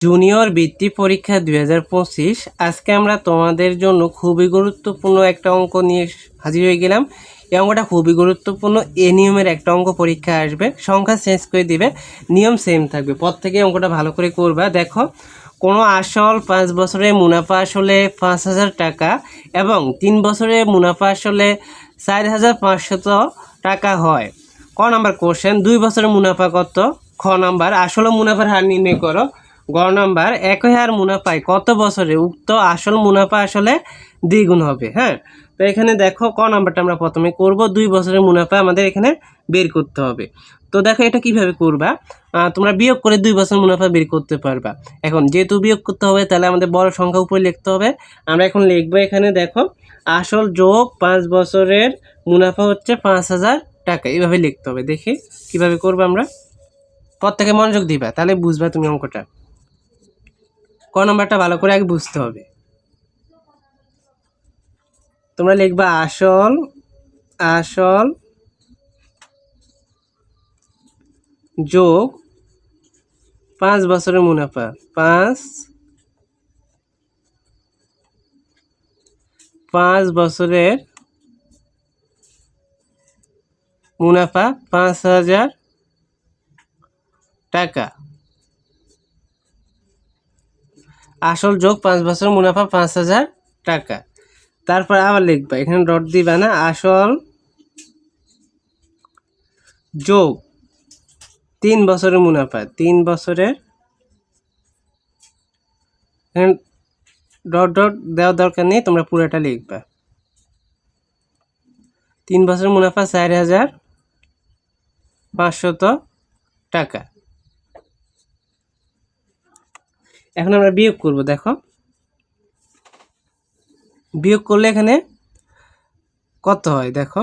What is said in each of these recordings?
Junior বৃত্তি পরীক্ষা দুই হাজার পঁচিশ। আজকে আমরা তোমাদের জন্য খুবই গুরুত্বপূর্ণ একটা অঙ্ক নিয়ে হাজির হয়ে গেলাম। এই অঙ্কটা খুবই গুরুত্বপূর্ণ। এ নিয়মের একটা অঙ্ক পরীক্ষা আসবে। সংখ্যা চেঞ্জ করে দিবে। নিয়ম সেম থাকবে। প্রত্যেকে অঙ্কটা ভালো করে করবা। দেখো, কোনো আসল পাঁচ বছরে মুনাফা আসলে পাঁচ হাজার টাকা এবং তিন বছরে মুনাফা আসলে চার হাজার পাঁচশত টাকা হয়। ক নাম্বার কোশ্চেন দুই বছরের মুনাফা কত? খ নাম্বার, আসল মুনাফার হার নির্ণয় করো। গ নাম্বার একই হার মুনাফায় কত বছরে উক্ত আসল মুনাফা আসলে দ্বিগুণ হবে হ্যাঁ? তো এখানে দেখো ক নাম্বারটা আমরা প্রথমে করব, দুই বছরের মুনাফা আমাদের এখানে বের করতে হবে। তো দেখো এটা কীভাবে করবা? তোমরা বিয়োগ করে দুই বছর মুনাফা বের করতে পারবা। এখন যেহেতু বিয়োগ করতে হবে, তাহলে আমাদের বড় সংখ্যা উপরে লিখতে হবে। আমরা এখন লিখব এখানে দেখো, আসল যোগ পাঁচ বছরের মুনাফা হচ্ছে পাঁচ হাজার টাকা। এইভাবে লিখতে হবে, দেখি কীভাবে করব আমরা? প্রত্যেকে মনোযোগ দিবা, তাহলে বুঝবা তুমি অঙ্কটা। ক নম্বরটা ভালো করে আগে বুঝতে হবে। তোমরা লিখবা আসল আসল যোগ পাঁচ বছরের মুনাফা। পাঁচ পাঁচ বছরের মুনাফা পাঁচ হাজার টাকা। আসল যোগ পাঁচ বছর মুনাফা পাঁচ হাজার টাকা। তারপর আবার লিখবা, এখানে ডট দিবা না, আসল যোগ তিন বছরের মুনাফা, তিন বছরের ডট ডট দেওয়ার দরকার নেই, তোমরা পুরোটা লিখবা। তিন বছরের মুনাফা চার হাজার পাঁচশত টাকা। এখন আমরা বিয়োগ করব, দেখো। বিয়োগ করলে এখানে কত হয়, দেখো।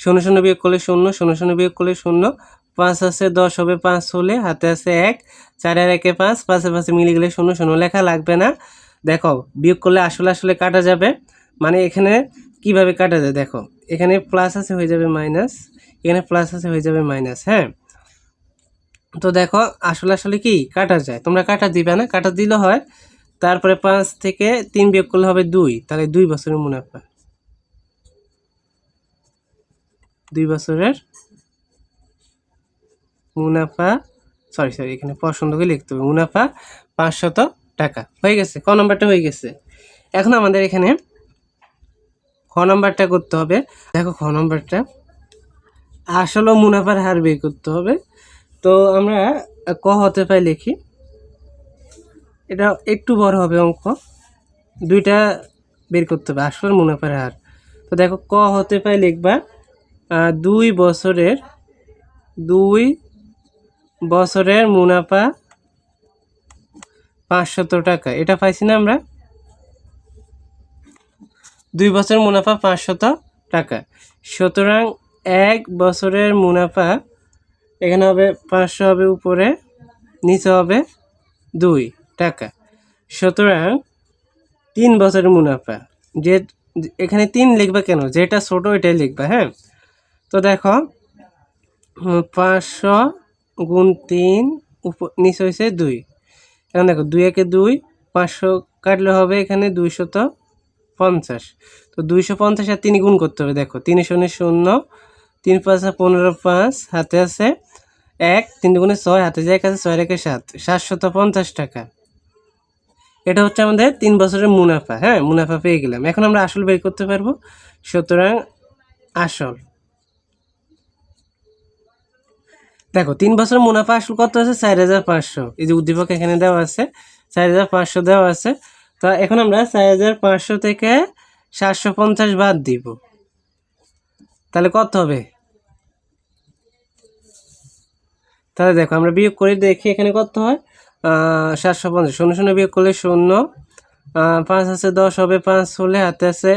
শূন্য শূন্য বিয়োগ করলে শূন্য শূন্য শূন্য বিয়োগ করলে শূন্য। পাঁচ আছে দশ হবে পাঁচ হলে, হাতে আছে এক, চারে আর একে পাঁচ, পাঁচে পাঁচে মিলে গেলে শূন্য শূন্য লেখা লাগবে না। দেখো, বিয়োগ করলে আসলে আসলে কাটা যাবে। মানে এখানে কীভাবে কাটা যায়, দেখো। এখানে প্লাস আছে হয়ে যাবে মাইনাস এখানে প্লাস আছে হয়ে যাবে মাইনাস হ্যাঁ? তো দেখো, আসলে আসলে কি, কাটা যায়। তোমরা কাটা দিবে না, কাটা দিলে হয়, তারপরে পাঁচ থেকে তিন বিয়োগ করলে হবে দুই, তাহলে দুই বছরের মুনাফা। দুই বছরের মুনাফা সরি সরি এখানে পছন্দ করে লিখতে হবে। মুনাফা পাঁচশত টাকা। হয়ে গেছে, ক নম্বরটা হয়ে গেছে? এখন আমাদের এখানে খ নম্বরটা করতে হবে। দেখো, খ নম্বরটা। আসলে মুনাফার হার বের করতে হবে। তো আমরা ক হতে পাই লিখি। এটা একটু বড় হবে অঙ্ক। দুইটা বের করতে হবে, আসল মুনাফার হার তো দেখো, ক হতে পাই লিখবা দুই বছরের দুই বছরের মুনাফা পাঁচশত টাকা। এটা পাইছি না আমরা? দুই বছরের মুনাফা পাঁচশত টাকা। সুতরাং এক বছরের মুনাফা এখানে হবে পাঁচশো হবে, উপরে, নিচে হবে দুই টাকা। সুতরাং তিন বছরের মুনাফা। যে এখানে তিন লিখবা কেন? যেটা ছোট এটাই লিখবা হ্যাঁ? তো দেখো পাঁচশো গুণ তিন উপ, নিচে হয়েছে দুই। এখন দেখো, দুই একে দুই, পাঁচশো কাটলে হবে এখানে দুইশত পঞ্চাশ। তো দুইশো পঞ্চাশ আর তিন গুণ করতে হবে, দেখো, তিন শূন্য শূন্য তিন পাঁচ পনেরো পাঁচ, হাতে আছে এক, তিন দুগুণে ছয়, হাতে যায় এক আছে ছয় রেখে সাত, সাতশত পঞ্চাশ টাকা। এটা হচ্ছে আমাদের তিন বছরের মুনাফা হ্যাঁ মুনাফা পেয়ে গেলাম। এখন আমরা আসল বের করতে পারব, সুতরাং আসল। দেখো, তিন বছর মুনাফা আসল কত আছে? চার হাজার পাঁচশো। এই যে উদ্দীপক এখানে দেওয়া আছে, চার হাজার পাঁচশো দেওয়া আছে। তা এখন আমরা চার হাজার পাঁচশো থেকে সাতশো পঞ্চাশ বাদ দিব। তাহলে কত হবে? তাহলে দেখো, আমরা বিয়োগ করে দেখি এখানে কত হয়? সাতশো পঞ্চাশ। শূন্য শূন্য বিয়োগ করলে শূন্য। পাঁচ আছে দশ হবে, পাঁচ হলে হাতে আছে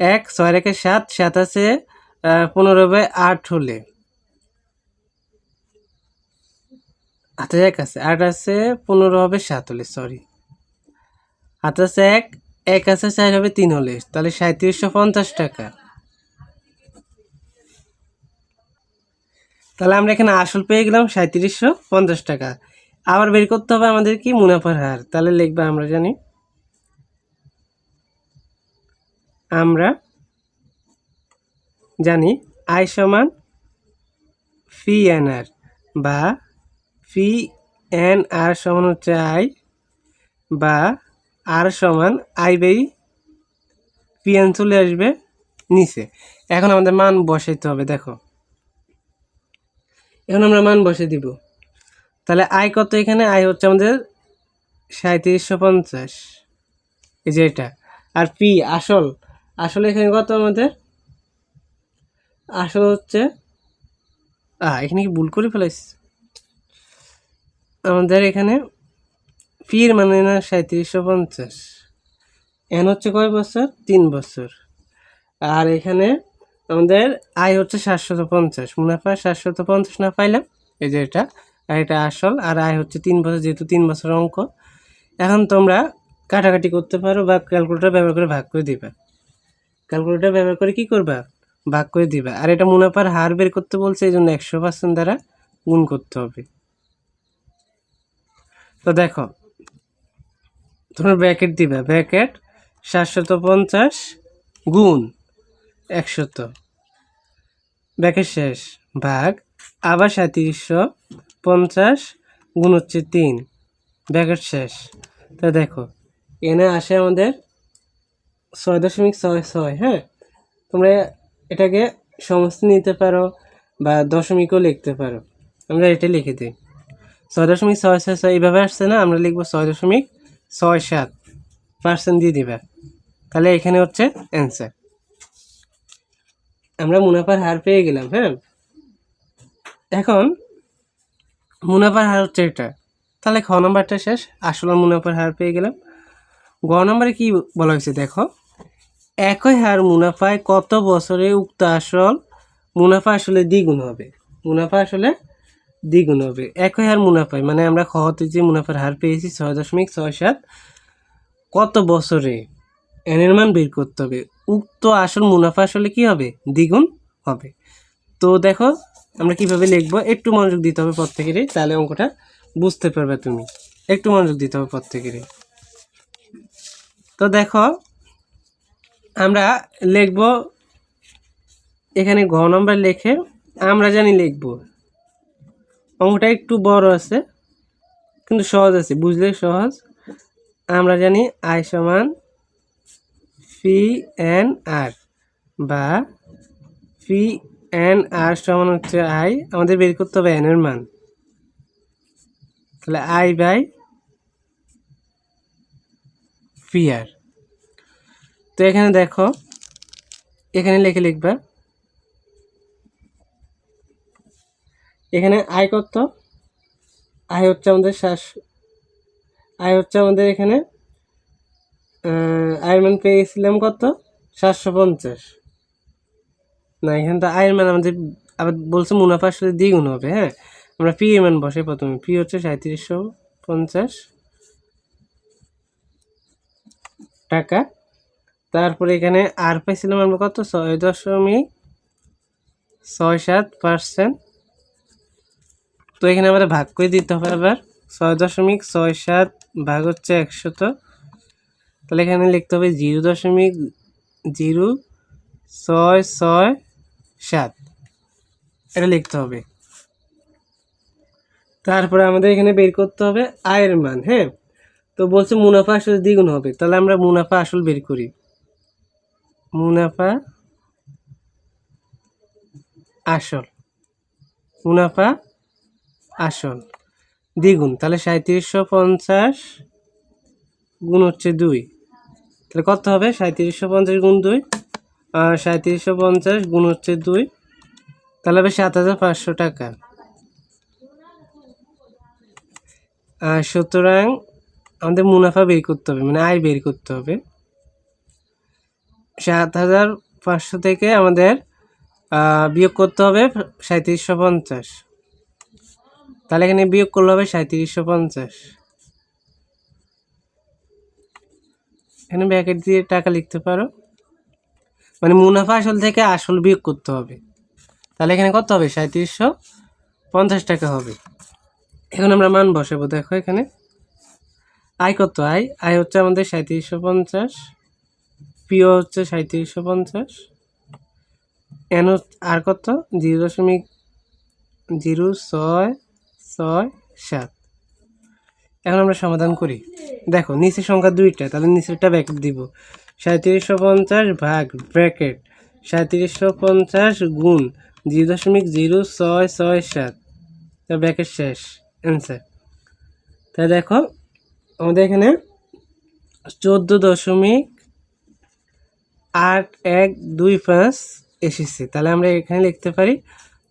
এক, ছয় রেখে সাত সাত আছে পনেরো হবে আট হলে। হাতে এক আছে, আট আছে, পনেরো হবে, সাত হলে সরি হাতে আছে এক এক আছে, চার হবে, তিন হলে। তাহলে সাঁত্রিশশো পঞ্চাশ টাকা। তাহলে আমরা এখানে আসল পেয়ে গেলাম সাঁত্রিশশো পঞ্চাশ টাকা। আবার বের করতে হবে আমাদের কি মুনাফার হার। তাহলে লিখবা আমরা জানি। আমরা জানি আই সমান ফি এন আর বা ফি এন আর সমান হচ্ছে আই বা আর সমান আই বাই পি এন চলে আসবে নিচে। এখন আমাদের মান বসাইতে হবে, দেখো। এখন আমরা মান বসে দিব। তাহলে আয় কত এখানে? আয় হচ্ছে আমাদের সাঁত্রিশশো পঞ্চাশ। এই যে এটা। আর পি, আসল। আসলে এখানে কত আমাদের? আসল হচ্ছে আ এখানে কি ভুল করে ফেলাইছি? আমাদের এখানে পির মানে না সাঁত্রিশশো পঞ্চাশ। এন হচ্ছে কয় বছর? তিন বছর। আর এখানে আমাদের আয় হচ্ছে সাতশত পঞ্চাশ। মুনাফা সাতশত পঞ্চাশ না পাইলাম এই যে এটা, আর এটা আসল, আর আয় হচ্ছে তিন বছর, যেহেতু তিন বছর অঙ্ক। এখন তোমরা কাটাকাটি করতে পারো বা ক্যালকুলেটার ব্যবহার করে ভাগ করে দিবা। ক্যালকুলেটার ব্যবহার করে কি করবা? ভাগ করে দিবা। আর এটা মুনাফার হার বের করতে বলছে, এই জন্য একশো পার্সেন্ট দ্বারা গুণ করতে হবে। তো দেখো, তোমরা ব্র্যাকেট দিবা। ব্র্যাকেট সাতশত পঞ্চাশ গুণ একশত। ব্যাকের শেষ ভাগ আবার সাঁত্রিশশো পঞ্চাশ গুণ হচ্ছে তিন। ব্যাকের শেষ। তা দেখো, এনে আসে আমাদের ছয় দশমিক ছয় ছয় হ্যাঁ? তোমরা এটাকে সমস্ত নিতে পারো বা দশমিকও লিখতে পারো। আমরা এটা লিখে দিই। ছয় দশমিক ছয় ছয় ছয় এইভাবে আসছে না? আমরা লিখব ছয় দশমিক ছয় সাত। পার্সেন্ট দিয়ে দিবা। তাহলে এখানে হচ্ছে অ্যান্সার। আমরা মুনাফার হার পেয়ে গেলাম হ্যাঁ? এখন, মুনাফার হার হচ্ছে এটা। তাহলে খ নম্বরটা শেষ, আসলে মুনাফার হার পেয়ে গেলাম। গ নম্বরে কি বলা হয়েছে, দেখো? একই হার মুনাফায় কত বছরে উক্ত আসল মুনাফা আসলে দ্বিগুণ হবে? মুনাফা আসলে দ্বিগুণ হবে। একই হার মুনাফায় মানে আমরা খ হতে যে মুনাফার হার পেয়েছি, ছয় দশমিক ছয় সাত, কত বছরে? এনের মান বের করতে হবে। উক্ত আসল মুনাফা আসলে কি হবে? দ্বিগুণ হবে। তো দেখো, আমরা কীভাবে লিখব? একটু মনোযোগ দিতে হবে প্রত্যেকেরই, তাহলে অঙ্কটা বুঝতে পারবে তুমি। একটু মনোযোগ দিতে হবে প্রত্যেকেরই। তো দেখো, আমরা লিখব, এখানে ঘ নম্বর লিখে আমরা জানি লিখব। অঙ্কটা একটু বড় আছে, কিন্তু সহজ আছে, বুঝলে সহজ। আমরা জানি আই সমান ফি এন আর বা ফি এন আর সমান হচ্ছে আই আমাদের বের করতে হবে এন এর মান। তাহলে আই বাই ফি আর তো এখানে দেখো, এখানে লিখে লিখবা। এখানে আয় কত? আয় হচ্ছে আমাদের শ্বাস আয় হচ্ছে আমাদের এখানে আয়ের মান পেয়ে গেছিলাম কত? সাতশো পঞ্চাশ। না, এখানে তো আয়ের মান আমাদের, আবার বলছে মুনাফা আসলে দ্বিগুণ হবে হ্যাঁ? আমরা পি এর মান বসে প্রথমে। পি হচ্ছে সাঁত্রিশশো পঞ্চাশ। টাকা। তারপরে এখানে আর পাইছিলাম আমরা কত? ছয় দশমিক ছয় সাত পার্সেন্ট। তো এখানে আমাদের ভাগ করে দিতে হবে আবার। ছয় দশমিক ছয় সাত ভাগ হচ্ছে একশত। তাহলে এখানে লিখতে হবে জিরো দশমিক জিরো ছয় ছয় সাত। এটা লিখতে হবে। তারপরে আমাদের এখানে বের করতে হবে আয়ের মান হ্যাঁ? তো বলছে মুনাফা আসলে দ্বিগুণ হবে, তাহলে আমরা মুনাফা আসল বের করি। মুনাফা আসল। মুনাফা আসল। দ্বিগুণ, তাহলে সাঁত্রিশশো পঞ্চাশ গুণ হচ্ছে দুই। তাহলে কত হবে? সাঁত্রিশশো পঞ্চাশ গুণ দুই সাঁত্রিশশো পঞ্চাশ গুণ হচ্ছে দুই, তাহলে হবে সাত হাজার পাঁচশো টাকা। আর সুতরাং আমাদের মুনাফা বের করতে হবে মানে আয় বের করতে হবে। সাত হাজার পাঁচশো থেকে আমাদের বিয়োগ করতে হবে সাঁত্রিশশো পঞ্চাশ। তাহলে এখানে বিয়োগ করলে হবে সাঁত্রিশশো পঞ্চাশ। এখানে ব্যাকেট দিয়ে টাকা লিখতে পারো। মানে মুনাফা আসল থেকে আসল বিয়োগ করতে হবে। তাহলে এখানে কত হবে? সাঁত্রিশশো পঞ্চাশ টাকা হবে। এখন আমরা মান বসাবো। দেখো এখানে। আয় কত? আয়। আয় হচ্ছে আমাদের সাঁত্রিশশো পঞ্চাশ। পিও হচ্ছে সাঁত্রিশশো পঞ্চাশ। এন আর কত? জিরো দশমিক জিরো ছয় ছয় সাত। এখন আমরা সমাধান করি। দেখো, নিচের সংখ্যা দুইটা, তাহলে নিচেরটা ব্র্যাকেট দিব। সাঁত্রিশশো পঞ্চাশ ভাগ ব্র্যাকেট সাঁত্রিশশো পঞ্চাশ গুণ জিরো দশমিক জিরো ছয় ছয় সাত। তা ব্র্যাকেট শেষ অ্যান্সার তাই দেখো, আমাদের এখানে চোদ্দ দশমিক আট এক দুই পাঁচ এসেছে। তাহলে আমরা এখানে লিখতে পারি,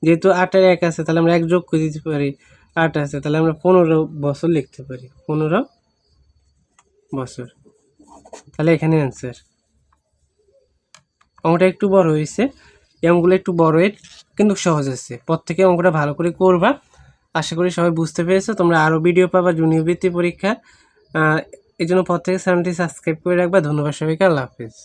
যেহেতু আটের এক আছে, তাহলে আমরা এক যোগ করে দিতে পারি। আট আছে, তাহলে আমরা পনেরো বছর লিখতে পারি। পনেরো বছর। তাহলে এখানে অ্যান্সার অঙ্কটা একটু বড় হয়েছে। এই অঙ্কগুলো একটু বড় কিন্তু সহজ আছে। প্রত্যেকে অঙ্কটা ভালো করে করবা। আশা করি সবাই বুঝতে পেরেছ। তোমরা আরও ভিডিও পাবা জুনিয়র বৃত্তি পরীক্ষা এই জন্য প্রত্যেকে চ্যানেলটি সাবস্ক্রাইব করে রাখবা। ধন্যবাদ সবাইকে। আল্লাহ হাফিজ।